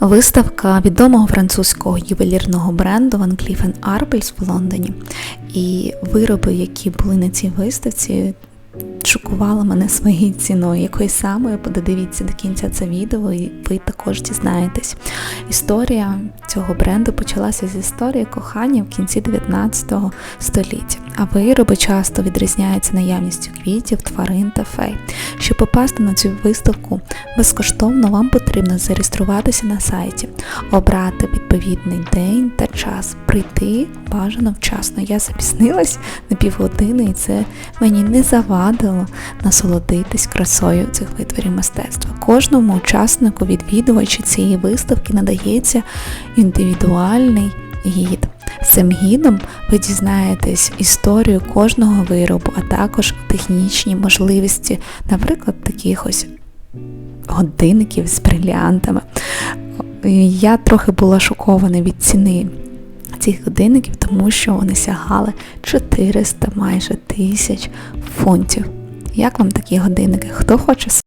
Виставка відомого французького ювелірного бренду Van Cleef Arpels в Лондоні. І вироби, які були на цій виставці, шокували мене своєю ціною. Якою саме подивіться до кінця це відео, і ви також дізнаєтесь. Історія цього бренду почалася з історії кохання в кінці 19 століття. А вироби часто відрізняються наявністю квітів, тварин та фей. Щоб попасти на цю виставку безкоштовно, вам потрібно зареєструватися на сайті, обрати відповідний день та час, прийти бажано вчасно. Я запізнилась на півгодини, і це мені не завадило насолодитись красою цих витворів мистецтва. Кожному учаснику відвідувачі цієї виставки надається індивідуальний гід. Цим гідом ви дізнаєтесь історію кожного виробу, а також технічні можливості, наприклад, таких ось годинників з бриліантами. Я трохи була шокована від ціни цих годинників, тому що вони сягали 400 майже тисяч фунтів. Як вам такі годинники? Хто хоче